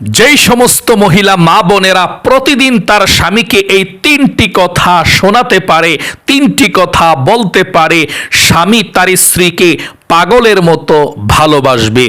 যেই সমস্ত মহিলা মা বোনেরা প্রতিদিন তার স্বামীকে এই তিনটি কথা শোনাতে পারে, তিনটি কথা বলতে পারে, স্বামী তার স্ত্রীকে পাগলের মতো ভালোবাসবে।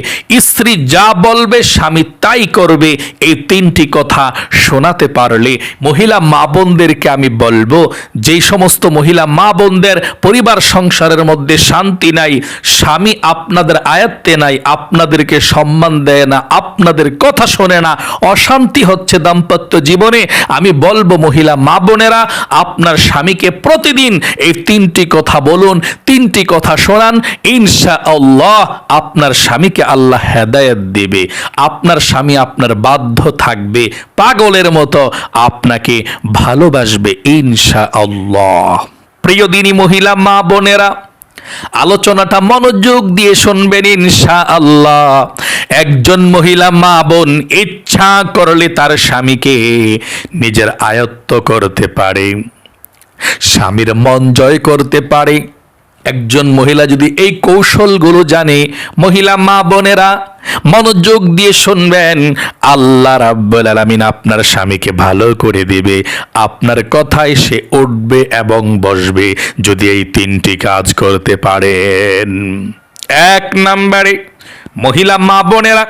স্ত্রী যা বলবে, স্বামী তাই করবে। এই তিনটি কথা শোনাতে পারলে মহিলা মা বোনদেরকে আমি বলব, যেই সমস্ত মহিলা মা বোনদের পরিবার সংসারের মধ্যে শান্তি নাই, স্বামী আপনাদের আয়ত্তে নাই, আপনাদেরকে সম্মান দেয় না, আপনাদের কথা শোনে না, অশান্তি হচ্ছে দাম্পত্য জীবনে, আমি বলব মহিলা মা বোনেরা, আপনার স্বামীকে প্রতিদিন এই তিনটি কথা বলুন, তিনটি কথা শোনান, ইনশা আল্লাহ আপনার স্বামীকে আল্লাহ হেদায়েত দেবে। আপনার স্বামী আপনার বাধ্য থাকবে। পাগলের মতো আপনাকে ভালোবাসবে ইনশা আল্লাহ। প্রিয় দিনী মহিলা, মা বোনেরা, আলোচনাটা মনোযোগ দিয়ে শুনবেন ইনশা আল্লাহ। একজন মহিলা, মা বোন ইচ্ছা করলে তার স্বামীকে নিজের আয়ত্ত করতে পারে। স্বামীর মন জয় করতে পারে। একজন মহিলা যদি এই কৌশলগুলো জানে, মহিলা মা বোনেরা মনোযোগ দিয়ে শুনবেন, আল্লাহ রাব্বুল আলামিন আপনার স্বামীকে ভালো করে দিবে, আপনার কথায় সে উঠবে এবং বসবে যদি এই তিনটি কাজ করতে পারেন। এক নম্বরে, মহিলা মা বোনেরা,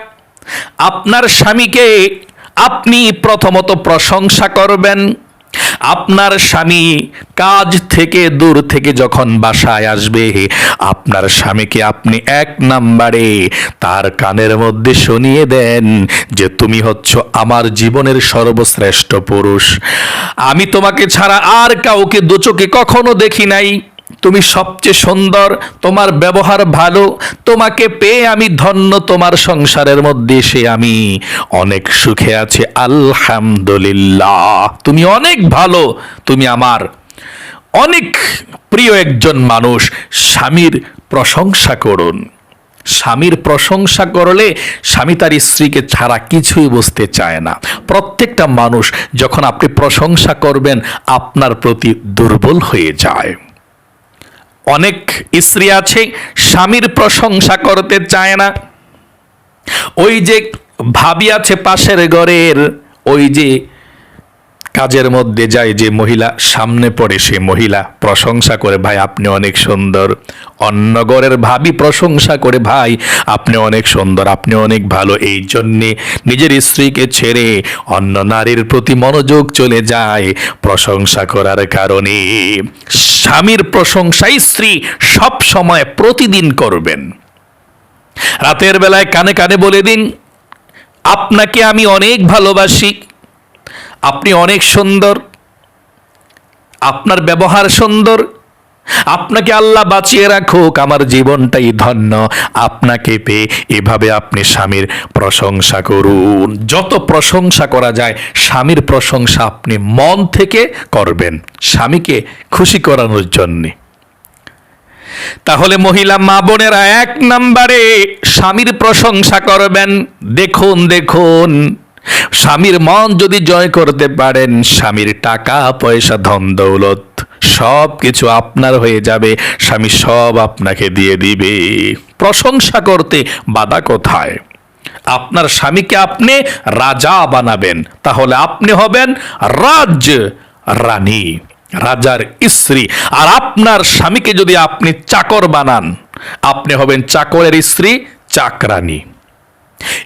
আপনার স্বামীকে আপনি প্রথমত প্রশংসা করবেন আপনার স্বামী কাজ থেকে দূর থেকে যখন বাসায় আসবে, আপনার স্বামীকে আপনি এক নাম্বারে তার কানের মধ্যে শুনিয়ে দেন যে, তুমি হচ্ছ আমার জীবনের সর্বশ্রেষ্ঠ পুরুষ। আমি তোমাকে ছাড়া আর কাউকে দুচোখে কখনো দেখি নাই। তুমি সবচেয়ে সুন্দর, তোমার ব্যবহার ভালো, তোমাকে পেয়ে আমি ধন্য, তোমার সংসারের মধ্যে এসে আমি অনেক সুখে আছি, আলহামদুলিল্লাহ। তুমি অনেক ভালো, তুমি আমার অনেক প্রিয় একজন মানুষ, স্বামীর প্রশংসা করুন। স্বামীর প্রশংসা করলে স্বামী তার স্ত্রীকে ছাড়া কিছুই বুঝতে চায় না। প্রত্যেকটা মানুষ যখন আপনি প্রশংসা করবেন, আপনার প্রতি দুর্বল হয়ে যায়। অনেক স্ত্রী আছে, স্বামীর প্রশংসা করতে চায় না। ওই যে ভাবি আছে পাশের ঘরের, ওই যে কাজের মধ্যে যায় যে মহিলা, সামনে পড়ে সে মহিলা। প্রশংসা করে, ভাই, আপনি অনেক সুন্দর। অন্য ঘরের ভাবি প্রশংসা করে, ভাই, আপনি অনেক সুন্দর, আপনি অনেক ভালো। এই জন্যে নিজের স্ত্রীকে ছেড়ে অন্য নারীর প্রতি মনোযোগ চলে যায় প্রশংসা করার কারণে। স্বামীর প্রশংসা স্ত্রী সব সময় প্রতিদিন করবেন। রাতের বেলায় কানে কানে বলে দিন, আপনাকে আমি অনেক ভালোবাসি। আপনি অনেক সুন্দর, আপনার ব্যবহার সুন্দর, আপনাকে আল্লাহ বাঁচিয়ে রাখুক, আমার জীবনটাই ধন্য, আপনাকে পেয়ে এভাবে আপনি স্বামীর প্রশংসা করুন। যত প্রশংসা করা যায়, স্বামীর প্রশংসা আপনি মন থেকে করবেন, স্বামীকে খুশি করানোর জন্যে। তাহলে মহিলা মা বোনেরা, এক নম্বরে স্বামীর প্রশংসা করবেন। দেখুন দেখুন। স্বামীর মন যদি জয় করতে পারেন, স্বামীর টাকা, পয়সা, ধন, দৌলত সব কিছু আপনার হয়ে যাবে। স্বামী সব আপনাকে দিয়ে দিবে। প্রশংসা করতে বাধা কোথায়? আপনার স্বামীকে আপনি রাজা বানাবেন, তাহলে আপনি হবেন রাজ রানী, রাজার স্ত্রী। আর আপনার স্বামীকে যদি আপনি চাকর বানান, আপনি হবেন চাকরের স্ত্রী, চাকরানী।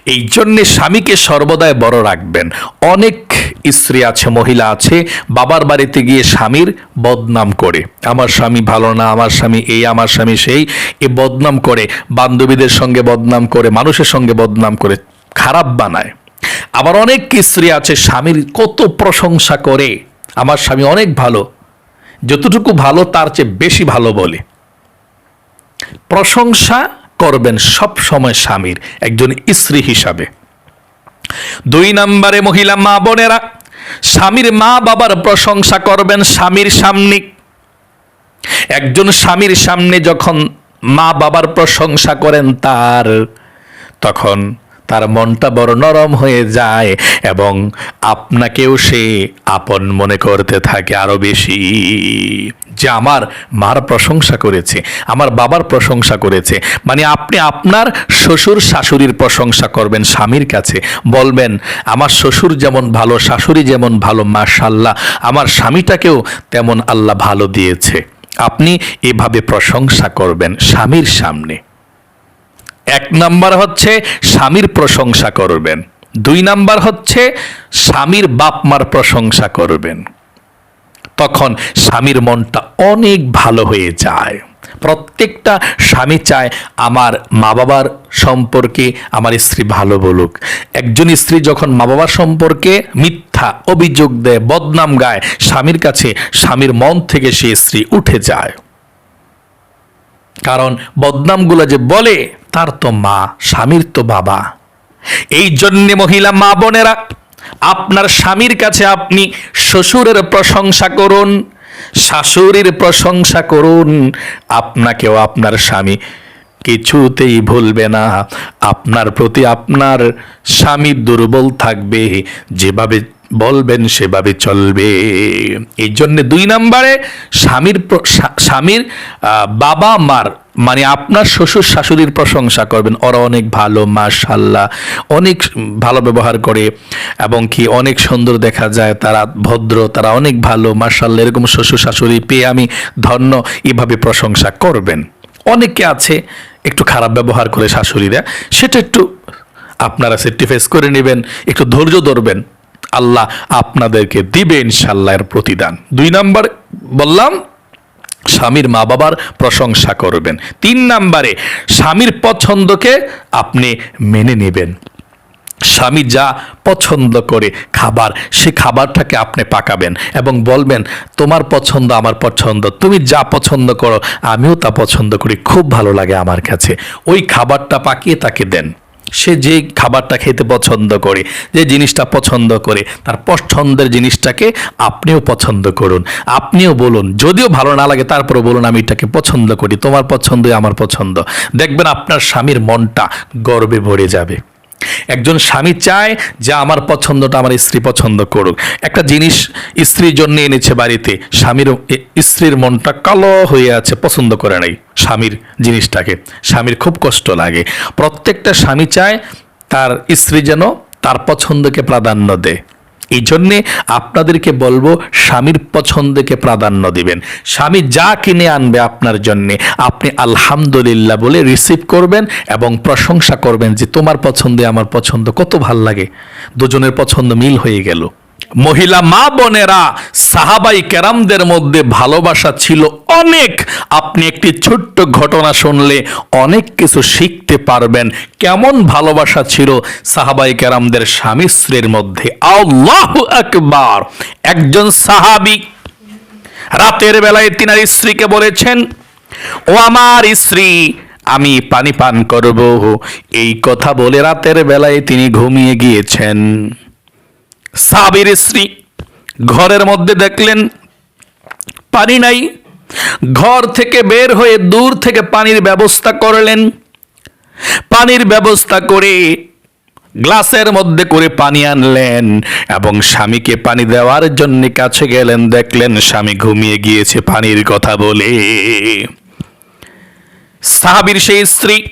এই জন্যে স্বামীকে সর্বদাই বড় রাখবেন। অনেক স্ত্রী আছে, মহিলা আছে, বাবার বাড়িতে গিয়ে স্বামীর বদনাম করে। আমার স্বামী ভালো না, আমার স্বামী এই, আমার স্বামী সেই। এ বদনাম করে, বান্ধবীদের সঙ্গে বদনাম করে, মানুষের সঙ্গে বদনাম করে, খারাপ বানায়। আবার অনেক স্ত্রী আছে, স্বামীর কত প্রশংসা করে। আমার স্বামী অনেক ভালো, যতটুকু ভালো তার চেয়ে বেশি ভালো বলে। প্রশংসা করবেন সব সময় স্বামীর, একজন স্ত্রী হিসাবে। দুই নম্বরে মহিলা মা বোনেরা, স্বামীর মা বাবার প্রশংসা করবেন স্বামীর সামনে। একজন স্বামীর সামনে যখন মা বাবার প্রশংসা করেন তার, তখন তার মনটা বড় নরম হয়ে যায় এবং আপনাকেও সে আপন মনে করতে থাকে আরও বেশি। যে আমার মার প্রশংসা করেছে, আমার বাবার প্রশংসা করেছে মানে আপনি আপনার শ্বশুর শাশুড়ির প্রশংসা করবেন স্বামীর কাছে, বলবেন, আমার শ্বশুর যেমন ভালো, শাশুড়ি যেমন ভালো মাশাল্লাহ আমার স্বামীটাকেও তেমন আল্লাহ ভালো দিয়েছে। আপনি এভাবে প্রশংসা করবেন স্বামীর সামনে। এক নাম্বার হচ্ছে স্বামীর প্রশংসা করবেন। দুই নাম্বার হচ্ছে স্বামীর বাপ মার প্রশংসা করবেন। তখন স্বামীর মনটা অনেক ভালো হয়ে যায়। প্রত্যেকটা স্বামী চায়, আমার মা বাবার সম্পর্কে আমার স্ত্রী ভালো বলুক। একজন স্ত্রী যখন মা বাবার সম্পর্কে মিথ্যা অভিযোগ দেয়, বদনাম গায়, স্বামীর কাছে স্বামীর মন থেকে সে স্ত্রী উঠে যায়। কারণ বদনামগুলো যে বলে তার তো মা, স্বামীর তো বাবা। এই জন্যে মহিলা মা বোনেরা, আপনার স্বামীর কাছে আপনি শ্বশুরের প্রশংসা করুন, শাশুড়ির প্রশংসা করুন, আপনাকেও আপনার স্বামী কিছুতেই ভুলবে না। আপনার প্রতি আপনার স্বামী দুর্বল থাকবে, যেভাবে বলবেন সেভাবে চলবে। এই জন্য দুই নম্বরে স্বামীর স্বামীর বাবা মার মানে আপনার শ্বশুর শাশুড়ির প্রশংসা করবেন। ওরা অনেক ভালো মাশাল্লাহ অনেক ভালো ব্যবহার করে এবং কি অনেক সুন্দর দেখা যায়। তারা ভদ্র, তারা অনেক ভালো মাশাল্লাহ এরকম শ্বশুর শাশুড়ি পেয়ে আমি ধন্য, এভাবে প্রশংসা করবেন। অনেকে আছে একটু খারাপ ব্যবহার করে শাশুড়িরা, সেটা একটু আপনারা সেটিফাইস করে নেবেন, একটু ধৈর্য ধরবেন। আল্লাহ আপনাদেরকে দিবে ইনশাল্লাহ এর প্রতিদান। দুই নাম্বার বললাম, স্বামীর মা বাবার প্রশংসা করবেন। তিন নাম্বারে, স্বামীর পছন্দকে আপনি মেনে নেবেন। স্বামী যা পছন্দ করে খাবার, সে খাবারটাকে আপনি পাকাবেন এবং বলবেন, তোমার পছন্দ আমার পছন্দ, তুমি যা পছন্দ করো, আমিও তা পছন্দ করি, খুব ভালো লাগে আমার কাছে। ওই খাবারটা পাকিয়ে তাকে দেন। সে যে খাবারটা খেতে পছন্দ করে, যে জিনিসটা পছন্দ করে, তার পছন্দের জিনিসটাকে আপনিও পছন্দ করুন। আপনিও বলুন, যদিও ভালো না লাগে তারপরে বলুন, আমি এটাকে পছন্দ করি, তোমার পছন্দই আমার পছন্দ। দেখবেন আপনার স্বামীর মনটা গর্বে ভরে যাবে। একজন স্বামী চায় যে আমার পছন্দটা আমার স্ত্রী পছন্দ করুক। একটা জিনিস স্ত্রীর জন্য এনেছে বাড়িতে, স্বামীর স্ত্রীর মনটা কালো হয়ে আছে, পছন্দ করে নাই স্বামীর জিনিসটাকে। স্বামীর খুব কষ্ট লাগে। প্রত্যেকটা স্বামী চায় তার স্ত্রী যেন তার পছন্দকে প্রাধান্য দেয়। এই জন্যে আপনাদেরকে বলব, স্বামীর পছন্দকে প্রাধান্য দিবেন। স্বামী যা কিনে আনবে আপনার জন্যে, আপনি আলহামদুলিল্লাহ বলে রিসিভ করবেন এবং প্রশংসা করবেন যে, তোমার পছন্দে আমার পছন্দ কত ভালো লাগে। দুজনের পছন্দ মিল হয়ে গেল। মহিলা মা বোনেরা, সাহাবাই কেরামদের মধ্যে ভালোবাসা ছিল অনেক। আপনি একটি ছোট্ট ঘটনা শুনলে অনেক কিছু শিখতে পারবেন। কেমন ভালোবাসা ছিল সাহাবাই কেরামদের স্বামী স্ত্রীর মধ্যে। আল্লাহ আকবার! একজন সাহাবি রাতের বেলায় তিনার স্ত্রীকে বলেছেন, ও আমার স্ত্রী, আমি পানি পান করব। এই কথা বলে রাতের বেলায় তিনি ঘুমিয়ে গিয়েছেন। সাবির স্ত্রী ঘরের মধ্যে দেখলেন পানি নাই। ঘর থেকে বের হয়ে দূর থেকে পানির ব্যবস্থা করলেন। পানির ব্যবস্থা করে গ্লাসের মধ্যে করে পানি আনলেন এবং স্বামীকে পানি দেওয়ার জন্য কাছে গেলেন। দেখলেন স্বামী ঘুমিয়ে গিয়েছে পানির কথা বলে। সাহাবীর সেই স্ত্রী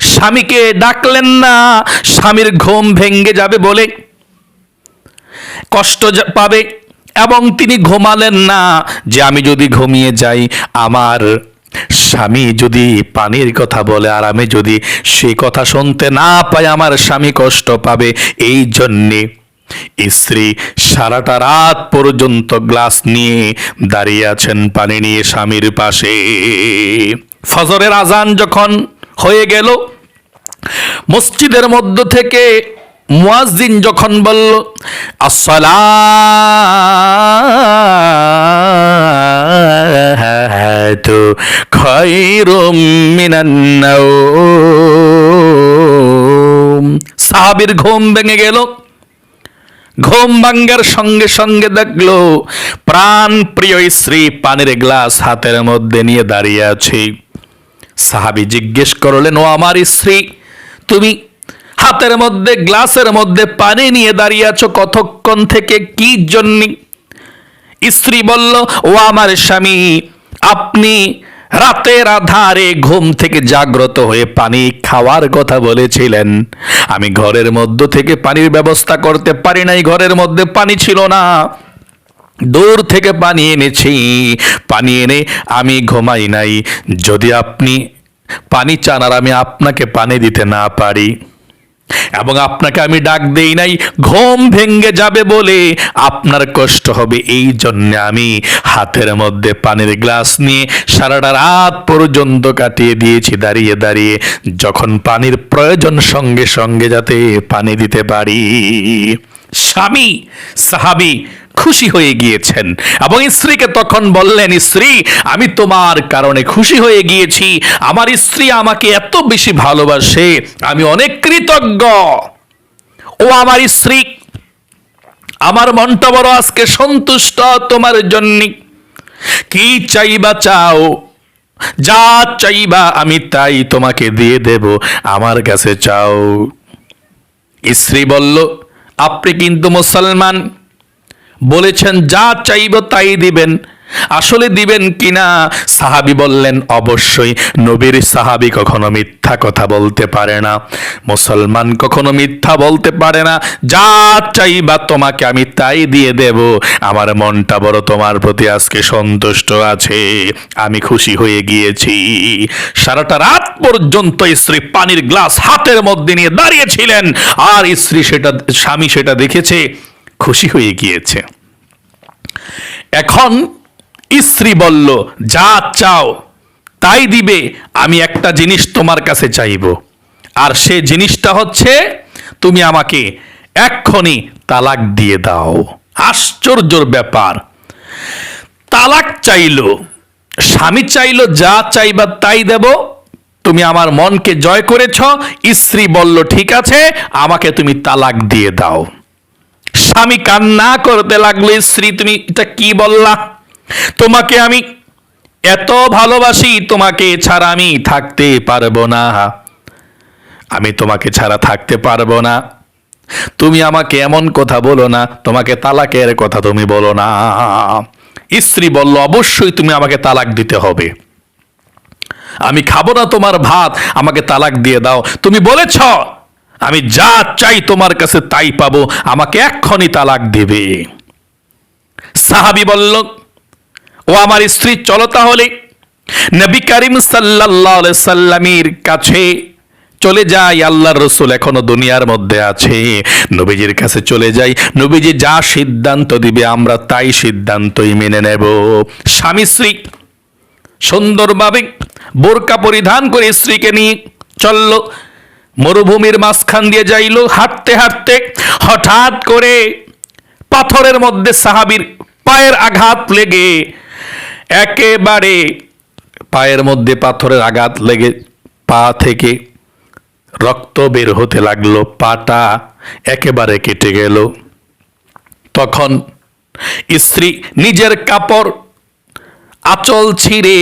স্বামীকে ডাকলেন না, স্বামীর ঘুম ভেঙ্গে যাবে বলে কষ্ট পাবে এবং তিনি ঘুমালেন না যে আমি যদি ঘুমিয়ে যাই, আমার স্বামী যদি পানির কথা বলে, আর আমি যদি সেই কথা শুনতে না পাই, আমার স্বামী কষ্ট পাবে। এই জন্যে স্ত্রী সারাটা রাত পর্যন্ত গ্লাস নিয়ে দাঁড়িয়ে আছেন পানি নিয়ে স্বামীর পাশে। ফজরের আজান যখন হয়ে গেল, মসজিদের মধ্য থেকে মুয়াজ্জিন যখন বলল, আসসালাতু খায়রুম মিনান নাওম। সাহাবীর ঘুম ভেঙে গেল। ঘুম ভাঙ্গার সঙ্গে সঙ্গে দেখল, প্রাণ প্রিয় স্ত্রী পানির গ্লাস হাতের মধ্যে নিয়ে দাঁড়িয়ে আছে। সাহাবি জিজ্ঞেস করলেন, ও আমার স্ত্রী, তুমি হাতের মধ্যে, গ্লাসের মধ্যে পানি নিয়ে দাঁড়িয়ে আছো কতক্ষণ থেকে? কি জন্যে? স্ত্রী বলল, ও আমার স্বামী, আপনি রাতের আধারে ঘুম থেকে জাগ্রত হয়ে পানি খাওয়ার কথা বলেছিলেন। আমি ঘরের মধ্য থেকে পানির ব্যবস্থা করতে পারি নাই, ঘরের মধ্যে পানি ছিল না। দূর থেকে পানি এনেছি। পানি এনে আমি ঘুমাই নাই। যদি আপনি পানি চান আর আমি আপনাকে পানি দিতে না পারি এবং আপনাকে আমি ডাক দেই নাই, ঘুম ভেঙ্গে যাবে বলে আপনার কষ্ট হবে, এই জন্য আমি হাতের মধ্যে পানির গ্লাস নিয়ে সারাটা রাত পর্যন্ত কাটিয়ে দিয়েছি, দাঁড়িয়ে দাঁড়িয়ে, যখন পানির প্রয়োজন সঙ্গে সঙ্গে যাতে পানি দিতে পারি। স্বামী, সাহাবি খুশি হয়ে গিয়েছেন। এবং স্ত্রীকে তখন বললেন, স্ত্রী, আমি তোমার কারণে খুশি হয়ে গিয়েছি। আমার স্ত্রী আমাকে এত বেশি ভালোবাসে, আমি অনেক কৃতজ্ঞ। ও আমার স্ত্রী, আমার মনটা বড় আজকে সন্তুষ্ট তোমার জন্য। কি চাইবা চাও, যা চাইবা আমি তাই তোমাকে দিয়ে দেব, আমার কাছে চাও। স্ত্রী বলল, আপনি কিন্তু মুসলমান বলেছেন, যা চাইব তাই দিবেন। আসলে দিবেন কিনা, সাহাবি বললেন, অবশ্যই। নবীর সাহাবি কখনো মিথ্যা কথা বলতে পারে না। মুসলমান কখনো মিথ্যা বলতে পারে না, যা চাইবা তোমাকে আমি তাই দিয়ে দেব। আমার মনটা বড়, তোমার প্রতি আজকে সন্তুষ্ট আছে। আমি খুশি হয়ে গিয়েছি। সারাটা রাত পর্যন্ত স্ত্রী পানির গ্লাস হাতের মধ্যে নিয়ে দাঁড়িয়েছিলেন আর স্ত্রী সেটা, স্বামী সেটা দেখেছে। খুশি হয়ে গিয়েছে। এখন স্ত্রী বলল, যা চাও, তাই দিবে, আমি একটা জিনিস তোমার কাছে চাইব। আর সে জিনিসটা হচ্ছে, তুমি আমাকে এক্ষণি তালাক দিয়ে দাও। আশ্চর্যর ব্যাপার। তালাক চাইলো, স্বামী চাইলো, যা চাইবা তাই দেব। তুমি আমার মনকে জয় করেছ। স্ত্রী বলল, ঠিক আছে, আমাকে তুমি তালাক দিয়ে দাও। স্বামী কান্না করতে লাগল, স্ত্রী, তুমি এটা কি বললা? তোমাকে আমি এত ভালোবাসি, তোমাকে ছাড়া আমি থাকতে পারব না। আমি তোমাকে ছাড়া থাকতে পারব না। তুমি আমাকে এমন কথা বলো না, তোমাকে তালাকের কথা তুমি বলো না। স্ত্রী বলল, অবশ্যই তুমি আমাকে তালাক দিতে হবে। আমি খাব না তোমার ভাত, আমাকে তালাক দিয়ে দাও। তুমি বলেছ আমি যা চাই তোমার কাছে তাই পাবো। আমাকে এক্ষণি তালাক দেবে। সাহাবি বলল, ও আমার স্ত্রী, চলো তাহলে। নবী করিম আলাইহি সাল্লামের কাছে চলে যাই আল্লাহর রসুল এখনও দুনিয়ার মধ্যে আছে। নবীজির কাছে চলে যাই নবীজি যা সিদ্ধান্ত দিবে, আমরা তাই সিদ্ধান্তই মেনে নেব। স্বামী স্ত্রী, সুন্দরভাবে বোরকা পরিধান করে স্ত্রীকে নিয়ে চলল। মরুভূমির মাঝখান দিয়ে যাইল, হাঁটতে হাঁটতে হঠাৎ করে পাথরের মধ্যে সাহাবির পায়ের আঘাত লেগে একেবারে পায়ের মধ্যে পাথরের আঘাত লেগে পা থেকে রক্ত বের হতে লাগল, পাটা একেবারে কেটে গেল। তখন স্ত্রী নিজের কাপড় আঁচল ছিঁড়ে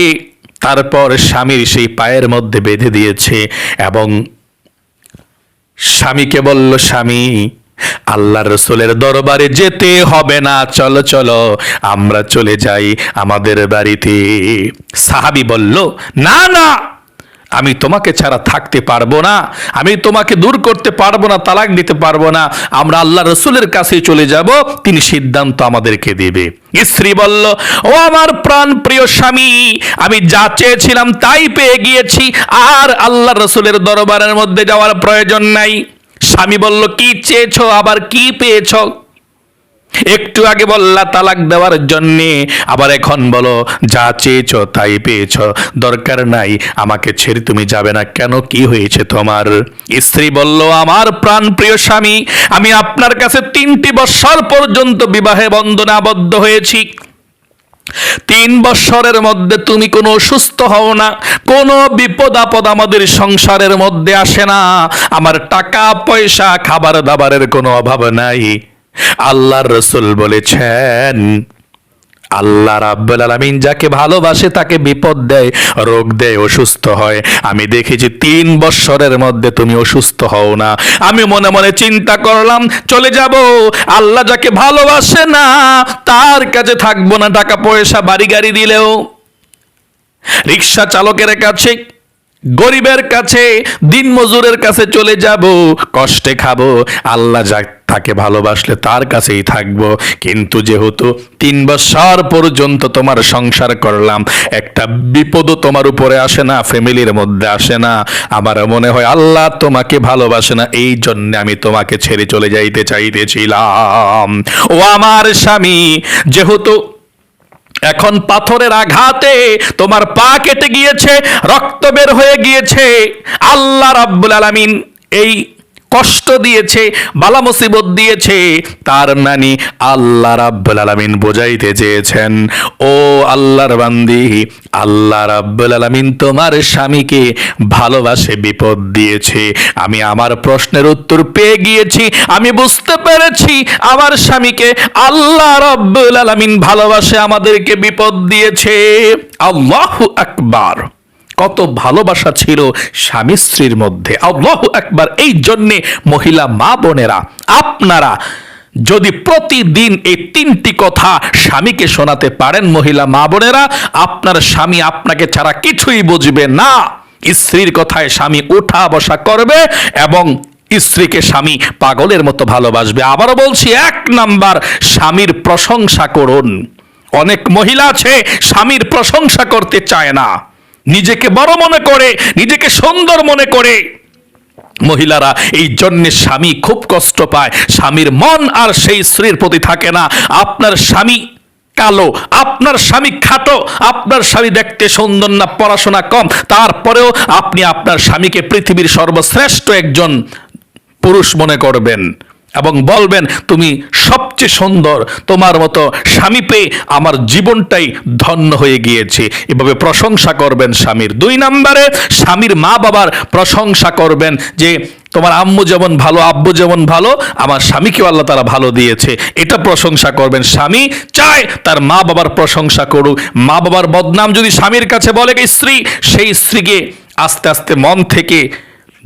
তারপর স্বামীর সেই পায়ের মধ্যে বেঁধে দিয়েছে এবং স্বামীকে বলল, স্বামী আল্লাহ রসুলের দরবারে যেতে হবে না। চলো চলো, আমরা চলে যাই আমাদের বাড়িতে। সাহাবি বলল, না না আমি তোমাকে ছাড়া থাকতে পারব না, আমি তোমাকে দূর করতে পারব না, তালাক দিতে পারব না, আমরা আল্লাহ রসুলের কাছে চলে যাব, তিনি সিদ্ধান্ত আমাদেরকে দেবে। স্ত্রী বলল, ও আমার প্রাণ প্রিয় স্বামী, আমি যা চেয়েছিলাম তাই পেয়ে গিয়েছি, আর আল্লাহ রসুলের দরবারের মধ্যে যাওয়ার প্রয়োজন নাই। স্বামী বলল, কি চেয়েছো, আবার কি পেয়েছ? একটু আগে বললা তালাক দেওয়ার জন্যে। আবার এখন বলো, যা চেয়েছ তাই পেয়েছ। দরকার নাই, আমাকে ছেড়ে তুমি যাবে না। কেন? কি হয়েছে তোমার? স্ত্রী বলল, আমার প্রাণ প্রিয় স্বামী, আমি আপনার কাছে তিনটি বৎসর পর্যন্ত বিবাহে বন্ধনে আবদ্ধ হয়েছি। তিন বৎসরের মধ্যে তুমি কোনো অসুস্থ হও না, কোনো বিপদ আপদ আমাদের সংসারের মধ্যে আসে না। আমার টাকা, পয়সা খাবার দাবারের কোনো অভাব নাই। আল্লাহর রসুল বলেছেন, আল্লাহ রাব্বুল আলামিন যাকে ভালোবাসে তাকে বিপদ দেয়, রোগ দেয়, অসুস্থ হয়। আমি দেখেছি তিন বৎসরের মধ্যে তুমি অসুস্থ হও না। আমি মনে মনে চিন্তা করলাম, চলে যাব। আল্লাহ যাকে ভালোবাসে না, তার কাছে থাকব না। টাকা পয়সা, বাড়ি গাড়ি দিলেও। রিক্সা চালকের কাছে গরিবের কাছে, দিন মজুরের কাছে চলে যাব, কষ্টে খাব। আল্লাহ যা তাকে ভালোবাসলে তার কাছেই থাকব। কিন্তু যেহেতু তিন বছর পর্যন্ত তোমার সংসার করলাম, একটা বিপদও তোমার উপরে আসে না, ফ্যামিলির মধ্যে আসে না। আমার মনে হয় আল্লাহ তোমাকে ভালোবাসে না, এই জন্য আমি তোমাকে ছেড়ে চলে যাইতে চাইতেছিলাম। ও আমার স্বামী, যেহেতু এখন পাথরের আঘাতে তোমার পা কেটে গিয়েছে, রক্ত বের হয়ে গিয়েছে। আল্লাহ রাব্বুল আলামিন এই কষ্ট দিয়েছে, বালা মুসিবত দিয়েছে, তার মানে আল্লাহ রাব্বুল আলামিন বোঝাইতে চেয়েছেন, ও আল্লাহর বান্দি, আল্লাহ রাব্বুল আলামিন তোমার স্বামীকে ভালোবাসে, বিপদ দিয়েছে, আমি আমার প্রশ্নের উত্তর পেয়ে গিয়েছি, আমি বুঝতে পেরেছি, আমার স্বামীকে আল্লাহ রাব্বুল আলামিন ভালোবাসে, আমাদেরকে বিপদ দিয়েছে। আল্লাহু আকবার। কত ভালোবাসা ছিল স্বামী স্ত্রীর মধ্যে। আল্লাহ একবার এই জন্যে মহিলা মা বোনেরা, আপনারা যদি প্রতিদিন এই তিনটি কথা স্বামীকে শোনাতে পারেন মহিলা মা বোনেরা, আপনার স্বামী আপনাকে ছাড়া কিছুই বুঝবে না। স্ত্রীর কথায় স্বামী ওঠা বসা করবে এবং স্ত্রীকে স্বামী পাগলের মতো ভালোবাসবে। আবারও বলছি, এক নাম্বার, স্বামীর প্রশংসা করুন। অনেক মহিলা আছে, স্বামীর প্রশংসা করতে চায় না। নিজেকে বড় মনে করে, নিজেকে সুন্দর মনে করে। মহিলারা এই জন্যে স্বামী খুব কষ্ট পায়। স্বামীর মন আর সেই স্ত্রীর প্রতি থাকে না। আপনার স্বামী কালো, আপনার স্বামী খাটো, আপনার স্বামী দেখতে সুন্দর না, পড়াশোনা কম। তারপরেও আপনি আপনার স্বামীকে পৃথিবীর সর্বশ্রেষ্ঠ একজন পুরুষ মনে করবেন। এবং বলবেন, তুমি সবচেয়ে সুন্দর, তোমার মতো স্বামী পেয়ে আমার জীবনটাই ধন্য হয়ে গিয়েছে। এভাবে প্রশংসা করবেন স্বামীর। দুই নম্বরে, স্বামীর মা বাবার প্রশংসা করবেন যে, তোমার আম্মু যেমন ভালো, আব্বু যেমন ভালো, আমার স্বামীকেও আল্লাহ তারা ভালো দিয়েছে। এটা প্রশংসা করবেন স্বামী। চায় তার মা বাবার প্রশংসা করুক। মা বাবার বদনাম যদি স্বামীর কাছে বলে স্ত্রী, সেই স্ত্রীকে আস্তে আস্তে মন থেকে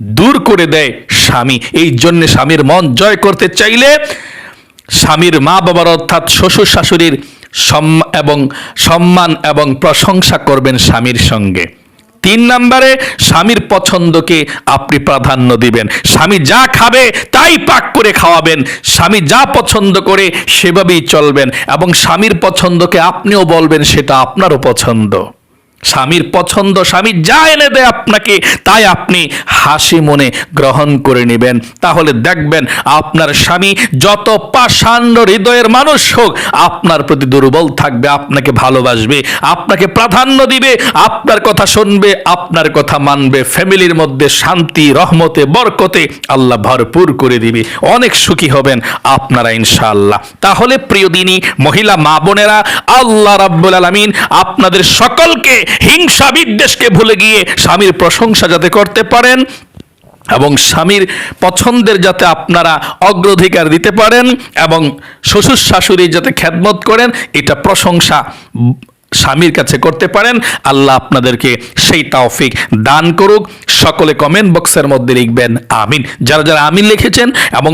দূর করে দেয় স্বামী। এই জন্য স্বামীর মন জয় করতে চাইলে স্বামীর মা বাবার অর্থাৎ শ্বশুর শাশুড়ির এবং সম্মান এবং প্রশংসা করবেন স্বামীর সঙ্গে। তিন নম্বরে, স্বামীর পছন্দকে আপনি প্রাধান্য দিবেন। স্বামী যা খাবে তাই পাক করে খাওয়াবেন। স্বামী যা পছন্দ করে সেভাবেই চলবেন এবং স্বামীর পছন্দকে আপনিও বলবেন সেটা আপনারও পছন্দ। স্বামীর পছন্দ, স্বামী যা এনে দেয় আপনাকে, তাই আপনি হাসি মনে গ্রহণ করে নেবেন। তাহলে দেখবেন আপনার স্বামী যত পাষাণ্ড হৃদয়ের মানুষ হোক, আপনার প্রতি দুর্বল থাকবে, আপনাকে ভালোবাসবে, আপনাকে প্রাধান্য দিবে, আপনার কথা শুনবে, আপনার কথা মানবে, ফ্যামিলির মধ্যে শান্তি, রহমতে, বরকতে আল্লাহ ভরপুর করে দিবে। অনেক সুখী হবেন আপনারা, ইনশাআল্লাহ। তাহলে প্রিয় দিনী, মহিলা, মা বোনেরা, আল্লাহ রাব্বুল আলামিন আপনাদের সকলকে হিংসা বিদ্বেষকে ভুলে গিয়ে স্বামীর প্রশংসা যাতে করতে পারেন এবং স্বামীর পছন্দের যাতে আপনারা অগ্রাধিকার দিতে পারেন এবং শ্বশুর শাশুড়ি যাতে খ্যাতমত করেন, এটা প্রশংসা স্বামীর কাছে করতে পারেন। আল্লাহ আপনাদেরকে সেই তাওফিক দান করুক। সকলে কমেন্ট বক্সের মধ্যে লিখবেন, আমিন। যারা যারা আমিন লিখেছেন এবং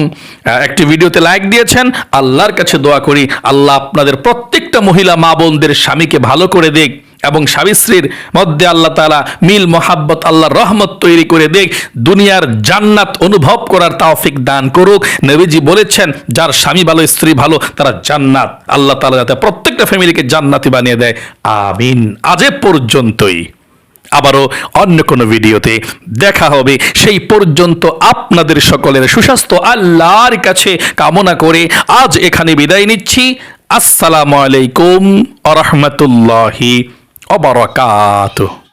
একটি ভিডিওতে লাইক দিয়েছেন, আল্লাহর কাছে দোয়া করি, আল্লাহ আপনাদের প্রত্যেকটা মহিলা মা বোনদের স্বামীকে ভালো করে দেখ এবং স্বামী স্ত্রীর মধ্যে আল্লাহ তালা মিল, মোহাব্বত, আল্লাহর রহমত তৈরি করে দেখ, দুনিয়ার জান্নাত অনুভব করার তাওফিক দান করুক। নবীজি বলেছেন, যার স্বামী ভালো, স্ত্রী ভালো, তারা জান্নাত। আল্লাহ তালা যাতে প্রত্যেকটা ফ্যামিলিকে জান্নাতি বানিয়ে দেয়। আমিন। আজ পর্যন্তই। আবারও অন্য কোনো ভিডিওতে দেখা হবে। সেই পর্যন্ত আপনাদের সকলের সুস্বাস্থ্য, আল্লাহর কাছে কামনা করে আজ এখানে বিদায় নিচ্ছি। আসসালামু আলাইকুম আ রহমতুল্লাহি wabarakatuh.